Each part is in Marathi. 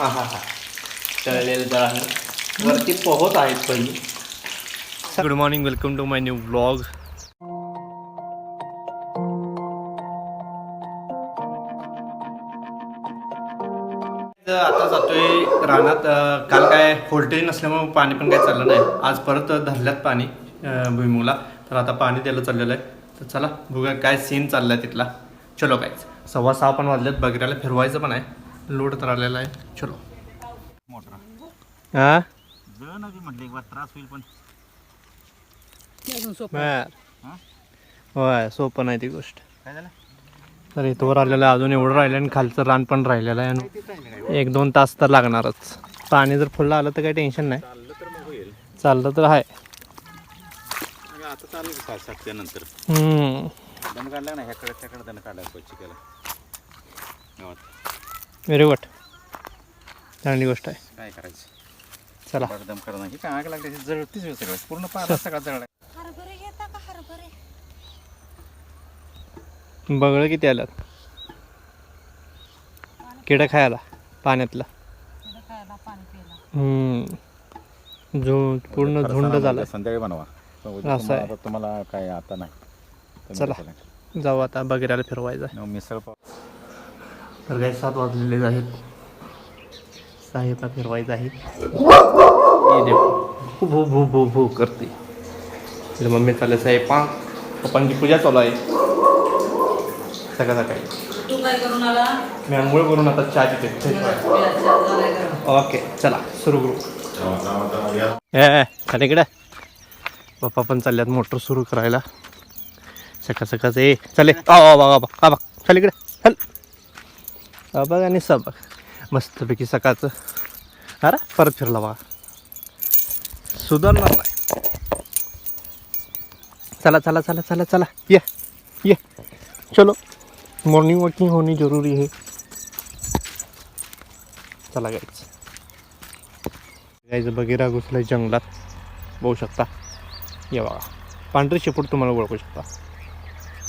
हा हा हा. तळलेलं दळण वरती पोहत आहेत पहिली good morning welcome to my new blog आता जातोय रानात. काल काय व्होल्टेज नसल्यामुळे पाणी पण काय चाललं नाही. आज परत धरल्यात पाणी भुईमुगला. तर आता पाणी द्यायला चाललेलं आहे. तर चला बघूया काय सीन चाललाय तिथला. चलो काय सव्वा सहा पण वाजल्यात बगऱ्याला फिरवायचं पण आहे. लोड तर आलेला आहे. चलो. मोटर. हा? जळ नदी म्हटली एक बार त्रास होईल पण. बर. हा? होय सोपं नाही ती गोष्ट. काय झालं? तर इथवर आलेलं आहे अजून एवढं राहिलं आणि खालचं रान पण राहिलेलं आहे. आणि एक दोन तास तर लागणारच. पाणी जर फुलं आलं तर काही टेन्शन नाही. चाललं तर मग होईल. चाललं तर आहे. आणि आता चालेल सात सातच्या नंतर. हम्म. दण काढला ना ह्याकडे त्याकडे पाहिजे चिकायला व्हेरी गुड चांगली गोष्ट आहे. काय करायचं? चला. दम करा नाही काय आग लागली? जळतीच वेळ सगळं. पूर्ण पारा सगळा जळला. हरभरे घेता का हरभरे? बगळं किती आलं किडा खायला पाण्यातला. थोडं खायला पाणी प्यायला. हम्म. झु पूर्ण झुंड झालं. संध्याकाळी बनवा. असं तुम्हाला आहे. आता तुम्हाला काय आता नाही. तुम्ही चला. जाऊ आता बगऱ्याला फिरवायचं आहे. न मिसळ पाव तर काही सात वाजलेले आहेत साहेबला फिरवायचं आहे. भू भू भू भू करते इकडे मम्मी चालले साहेब पांग पप्पांची पूजा चालू आहे सकाळ सकाळी मी आंघोळ करून आता चहा पिते ओके चला सुरू करू खाली इकडे पप्पा पण चालल्यात मोटर सुरू करायला सकाळ सकाळच ए चले आ बा बा आ बा खाली इकडे चल हा बघ आणि सा बघ मस्तपैकी सकाळचं. अरे परत फिरला बा सुधारणार नाही. चला चला चला चला चला. ये ये. चलो. मॉर्निंग वॉकिंग होनी जरूरी है चला गायच गायचं बगेरा घुसलाय जंगलात बघू शकता. ये बघा. पांढरी शेपूट तुम्हाला ओळखू शकता.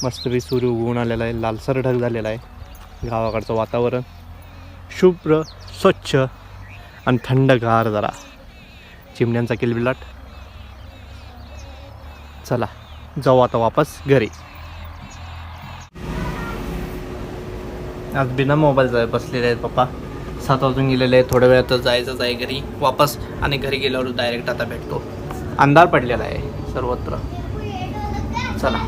मस्तपैकी सूर्य उगवून आलेला आहे. लालसर ढग झालेला आहे. गावाकडचं वातावरण. शुभ्र स्वच्छ आणि थंडगार जरा. चिमण्यांचा किलबिलाट. चला जाऊ आता वापस घरी. आज बिना मोबाईल बसलेले आहेत पप्पा. सात वाजून गेलेले आहेत थोड्या वेळात जायचंच आहे घरी. वापस आणि घरी गेल्यावर डायरेक्ट आता भेटतो. अंधार पडलेला आहे सर्वत्र. चला.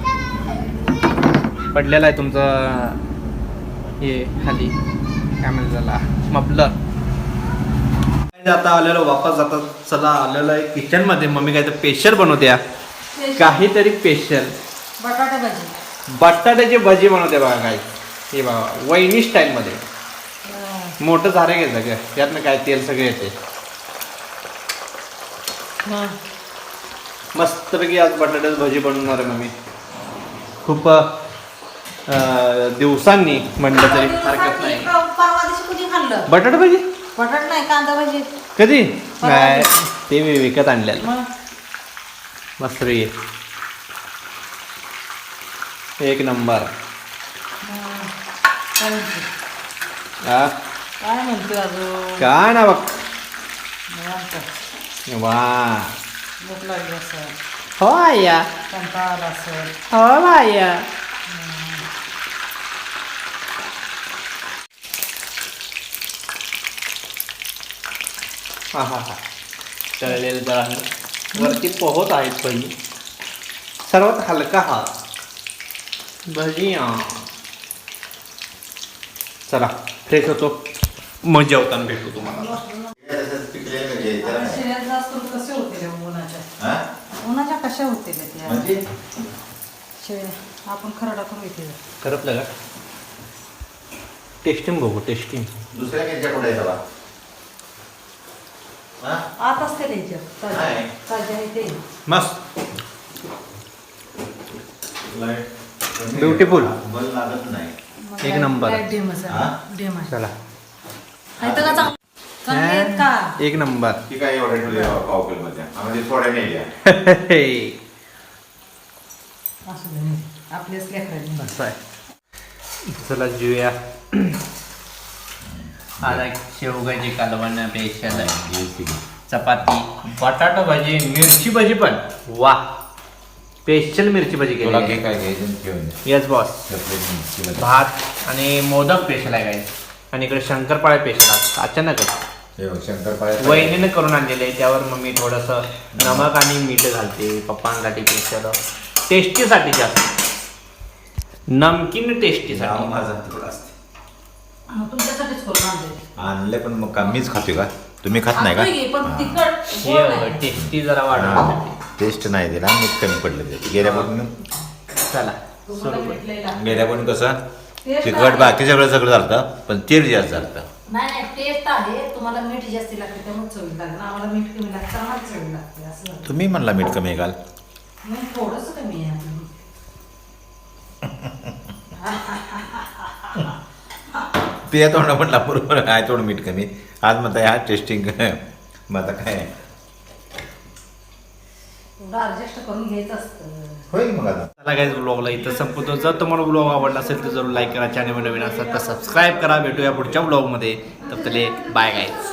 पडलेला आहे तुमचं हे खाली. काय म्हणतात त्याला? मफलर. आता आलेलो वापस जाता चला आलेलो आहे किचनमध्ये मम्मी काय तर स्पेशल बनवत्या काहीतरी स्पेशल बटाटा भाजी. बटाट्याची भजी बनवते बघा काय हे बघा वहिनी स्टाईलमध्ये मोठं झारे घ्यायचं का त्यातनं काय तेल सगळे येते. मस्तपैकी आज बटाट्याची भजी बनवणार आहे मम्मी. खूप दिवसांनी म्हणलं तरी हरकत नाही. परवा दिवशी कुठे खाल्लं? बटाटा भजी? बटाट नाही कांदा भाजी. कधी? परवा नाही. ते मी विकत आणलेलं. मग? मस्त पैकी. एक नंबर. काय म्हणते? हा काय म्हणते अजून? काय ना बघ. निवांत. वा. भूक लागली असं हो आया. कंटाळा आला असं हो आया. हा हा हा. तळलेलं दळण वरती पोहत आहेत पहिली सर्वात हलका हा. भजिया चला फ्रेश होतो. मग जेवताना भेटू तुम्हाला. होते उन्हाच्या? कशा होते म्हणजे? आपण खरडा करू इथे करपलं का? टेस्टिंग बघू टेस्टिंग दुसऱ्या त्यांच्या पुढे आहे आत असते त्यांच्या ताज्या नाही. ताज्या आहे ते मस्त. Beautiful. बल लागत नाही. एक नंबर. डेम हा? डेम आहे. चला. आहे तर का चांगलं चांगले आहेत का? एक नंबर ती काय एवढ्या ठेवली पाव किलो मध्ये आम्हाला थोड्या नेल्या. असू दे नाही. आपल्याच लेकरांनी असं आहे. चला जेऊया. आता शेवगाची कालवण पेशल चपाती बटाटा भाजी मिरची भाजी पण. वा. स्पेशल मिरची भाजी केली येस बॉस भात आणि मोदक स्पेशल आहे काय आणि इकडे शंकरपाळे स्पेशल अचानकच. वहिनीनं करून आणलेले त्यावर मग मी थोडंसं नमक आणि मीठ घालते. पप्पांसाठी स्पेशल टेस्टीसाठी जास्त. नमकीन टेस्टीसाठी माझा तुकडा असते. मग तुमच्यासाठीच करून आणले आणले पण मग का मीच खातोय का? तुम्ही खात नाही की, पण का तिखट गोड नाही. टेस्टी जरा वाढवण्यासाठी टेस्ट नाही दिला मीठ कमी पडलं ते. गेल्यापासून चला तुम्हाला सुरू भेटलेला. गेल्यापासून कसं? Taste तिखट आहे. बाकी सगळं सगळं झालं पण तेल जास्त झालं नाही नाही टेस्ट आहे. तुम्हाला मीठ जास्ती लागते त्यामुळे चवी लागेल आम्हाला मीठ कमी लागतं आम्हाला चवी लागते असं झालं. तुम्ही म्हणला मीठ कमी नाही थोडंसं कमी आहे ते तोंडा म्हटला बरोबर आहे थोडं मीठ कमी. आज म्हणता ह्या टेस्टिंग मग आता काय? थोडं ऍडजस्ट करून घ्यायचं असतं. होईल मग आता. चला काय ब्लॉगला इथं संपतो जर तुम्हाला ब्लॉग आवडला असेल तर जरूर लाईक करा. चॅनल नवीन असेल तर सबस्क्राईब करा. भेटूया पुढच्या ब्लॉगमध्ये तर बाय गाईज